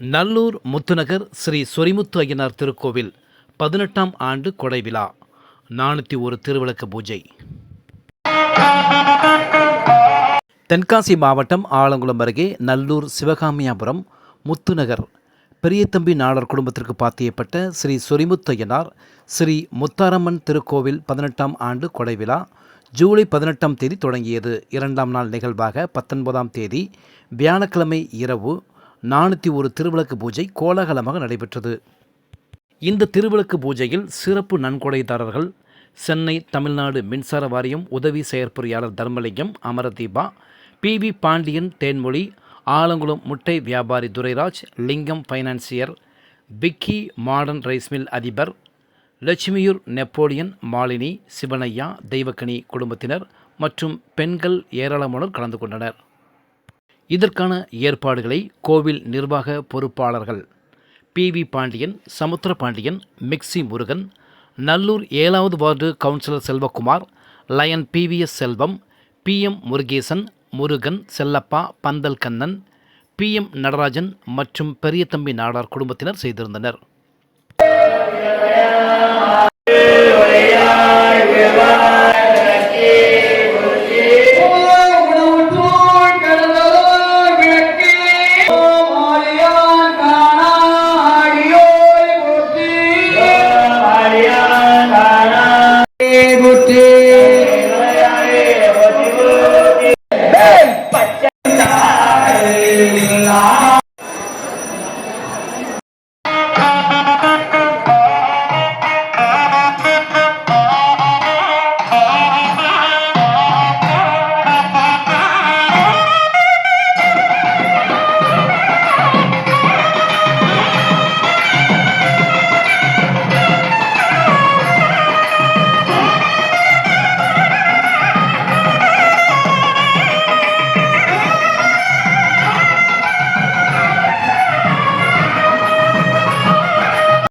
நல்லூர் முத்துநகர் ஸ்ரீ சொரிமுத்து ஐயனார் திருக்கோவில் பதினெட்டாம் ஆண்டு கொடை விழா. நானூற்றி ஒரு திருவிளக்கு பூஜை. தென்காசி மாவட்டம் ஆலங்குளம் அருகே நல்லூர் சிவகாமியாபுரம் முத்துநகர் பெரியத்தம்பி நாடார் குடும்பத்திற்கு பாத்தியப்பட்ட ஸ்ரீ சொரிமுத்தையனார் ஸ்ரீ முத்தாரம்மன் திருக்கோவில் பதினெட்டாம் ஆண்டு கொடை விழா ஜூலை பதினெட்டாம் தேதி தொடங்கியது. இரண்டாம் நாள் நிகழ்வாக பத்தொன்பதாம் தேதி வியாழக்கிழமை இரவு நானூற்றி ஒரு திருவிளக்கு பூஜை கோலாகலமாக நடைபெற்றது. இந்த திருவிளக்கு பூஜையில் சிறப்பு நன்கொடைதாரர்கள் சென்னை தமிழ்நாடு மின்சார வாரியம் உதவி செயற்பொறியாளர் தர்மலிங்கம் அமரதீபா பி வி பாண்டியன் தேன்மொழி ஆலங்குளம் முட்டை வியாபாரி துரைராஜ் லிங்கம் ஃபைனான்சியர் பிக்கி மாடர்ன் ரைஸ் மில் அதிபர் லட்சுமியூர் நெப்போலியன் மாலினி சிவனையா தெய்வக்கனி குடும்பத்தினர் மற்றும் பெண்கள் ஏராளமானோர் கலந்து கொண்டனர். இதற்கான ஏற்பாடுகளை கோவில் நிர்வாக பொறுப்பாளர்கள் P V Pandian Samuthira Pandian mixie Murugan Nallur ஏழாவது ward councillor Selvakumar lion PVS Selvam P M Murugesan Murugan Chellappa pandal Kannan P M Natarajan மற்றும் பெரியதம்பி நாடார் குடும்பத்தினர் செய்திருந்தனர்.